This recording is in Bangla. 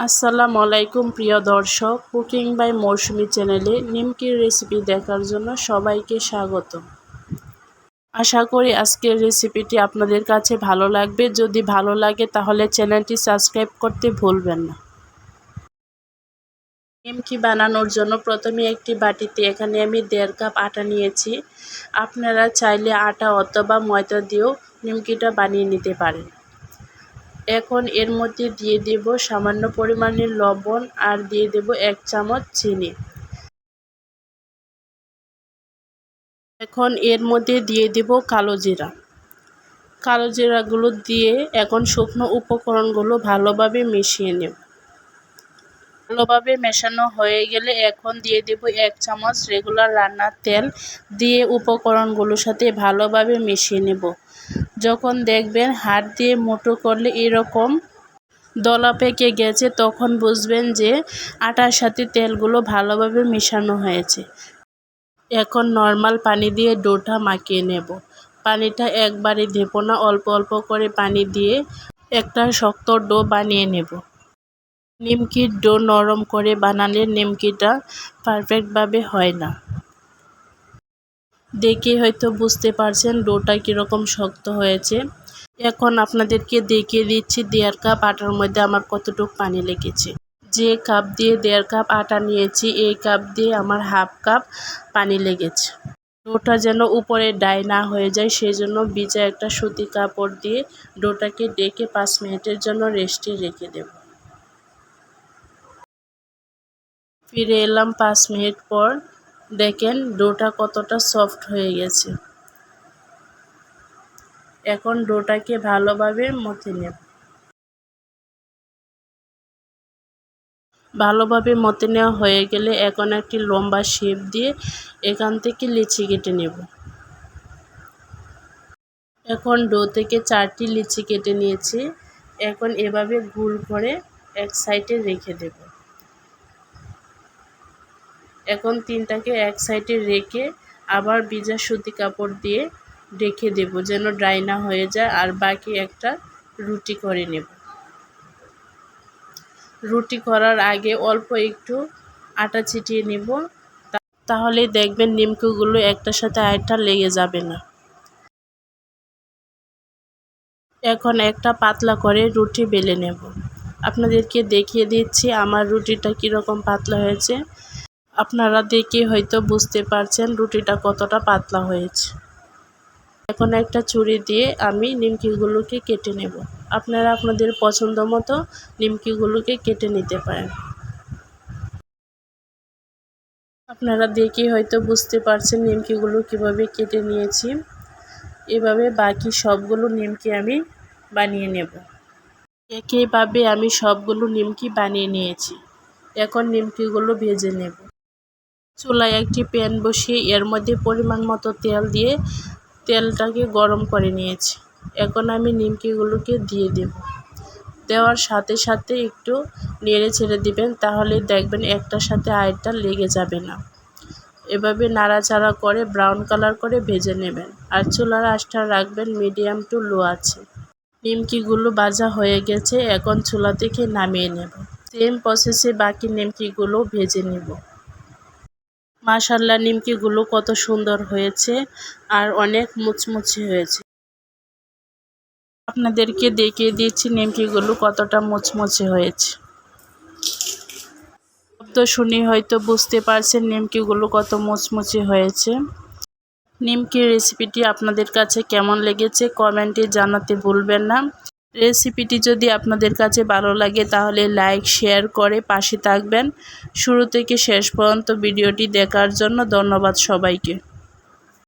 আসসালামু আলাইকুম, প্রিয় দর্শক। কুকিং বাই মৌসুমি চ্যানেলে নিমকির রেসিপি দেখার জন্য সবাইকে স্বাগত। আশা করি আজকের রেসিপিটি আপনাদের কাছে ভালো লাগবে। যদি ভালো লাগে, তাহলে চ্যানেলটি সাবস্ক্রাইব করতে ভুলবেন না। নিমকি বানানোর জন্য প্রথমে একটি বাটিতে এখানে আমি দেড় কাপ আটা নিয়েছি। আপনারা চাইলে আটা অথবা ময়দা দিয়েও নিমকিটা বানিয়ে নিতে পারেন। এখন এর মধ্যে দিয়ে দেব সামান্য পরিমাণে লবণ আর দিয়ে দেব এক চামচ চিনি। এখন এর মধ্যে দিয়ে দেব কালো জিরা। কালো জিরাগুলো দিয়ে এখন শুকনো উপকরণগুলো ভালোভাবে মিশিয়ে নেব। ভালোভাবে মেশানো হয়ে গেলে এখন দিয়ে দেব এক চামচ রেগুলার রান্নার তেল। দিয়ে উপকরণগুলোর সাথে ভালোভাবে মিশিয়ে নেব। যখন দেখবেন হাত দিয়ে মোটো করলে এরকম দলা পেকে গেছে, তখন বুঝবেন যে আটার সাথে তেলগুলো ভালোভাবে মেশানো হয়েছে। এখন নর্মাল পানি দিয়ে ডোটা মাখিয়ে নেব। পানিটা একবারে দেব না, অল্প অল্প করে পানি দিয়ে একটা শক্ত ডো বানিয়ে নেব। নিমকির ডো নরম করে বানালে নিমকিটা পারফেক্টভাবে হয় না। দেখে হয়তো বুঝতে পারছেন ডোটা কীরকম শক্ত হয়েছে। এখন আপনাদেরকে দেখিয়ে দিচ্ছি দেড় কাপ আটার মধ্যে আমার কতটুকু পানি লেগেছে। যে কাপ দিয়ে দেড় কাপ আটা নিয়েছি, এই কাপ দিয়ে আমার হাফ কাপ পানি লেগেছে। ডোটা যেন উপরে ডাই না হয়ে যায় সেই জন্য ভিজা একটা সুতি কাপড় দিয়ে ডোটাকে ডেকে পাঁচ মিনিটের জন্য রেস্টে রেখে দেব। ফিরে এলাম পাঁচ মিনিট পর। দেখেন, ডোটা কতটা সফট হয়ে গেছে। এখন ডোটাকে ভালোভাবে মথে নেব। ভালোভাবে মতে নেওয়া হয়ে গেলে এখন একটি লম্বা শেপ দিয়ে এখান থেকে লিচি কেটে নেব। এখন ডো থেকে চারটি লিচি কেটে নিয়েছি। এখন এভাবে গুল করে এক সাইডে রেখে দেব। এখন তিনটাকে এক সাইডে রেখে আবার ভিজা সুতি কাপড় দিয়ে রেখে দেব যেন ড্রাই না হয়ে যায়। আর বাকি একটা রুটি করে নেব। রুটি করার আগে অল্প একটু আটা ছিটিয়ে নেব। তাহলে দেখবেন নিমকিগুলো একটার সাথে আরেকটা লেগে যাবে না। এখন একটা পাতলা করে রুটি বেলে নেব। আপনাদেরকে দেখিয়ে দিচ্ছি আমার রুটিটা কীরকম পাতলা হয়েছে। আপনারা দেখে হয়তো বুঝতে পারছেন রুটিটা কতটা পাতলা হয়েছে। এখন একটা ছুরি দিয়ে আমি নিমকিগুলোকে কেটে নেব। আপনারা আপনাদের পছন্দ মতো নিমকিগুলোকে কেটে নিতে পারেন। আপনারা দেখে হয়তো বুঝতে পারছেন নিমকিগুলো কীভাবে কেটে নিয়েছি। এভাবে বাকি সবগুলো নিমকি আমি বানিয়ে নেব। একইভাবে আমি সবগুলো নিমকি বানিয়ে নিয়েছি। এখন নিমকিগুলো ভেজে নেব। চুলায় একটি প্যান বসিয়ে এর মধ্যে পরিমাণ মতো তেল দিয়ে তেলটাকে গরম করে নিয়েছি। এখন আমি নিমকিগুলোকে দিয়ে দেব। দেওয়ার সাথে সাথে একটু নেড়ে ছেড়ে দিবেন, তাহলে দেখবেন একটার সাথে আরেকটা লেগে যাবে না। এভাবে নাড়াচাড়া করে ব্রাউন কালার করে ভেজে নেবেন আর চুলার আঁচটা রাখবেন মিডিয়াম টু লো আছে। নিমকিগুলো ভাজা হয়ে গেছে, এখন চুলা থেকে নামিয়ে নেব। সেম প্রসেসে বাকি নিমকিগুলো ভেজে নেব। মাশাল্লাহ নিমকিগুলো কত সুন্দর হয়েছে আর অনেক মুচমুচে হয়েছে। আপনাদেরকে দেখিয়ে দিচ্ছি নিমকিগুলো কতটা মুচমুচে হয়েছে। শব্দ শুনে হয়তো বুঝতে পারছেন নিমকিগুলো কত মুচমুচে হয়েছে। নিমকির রেসিপিটি আপনাদের কাছে কেমন লেগেছে, কমেন্টে জানাতে ভুলবেন না। রেসিপিটি যদি আপনাদের কাছে ভালো লাগে, তাহলে লাইক, শেয়ার করে পাশে থাকবেন। শুরু থেকে শেষ পর্যন্ত ভিডিওটি দেখার জন্য ধন্যবাদ সবাইকে।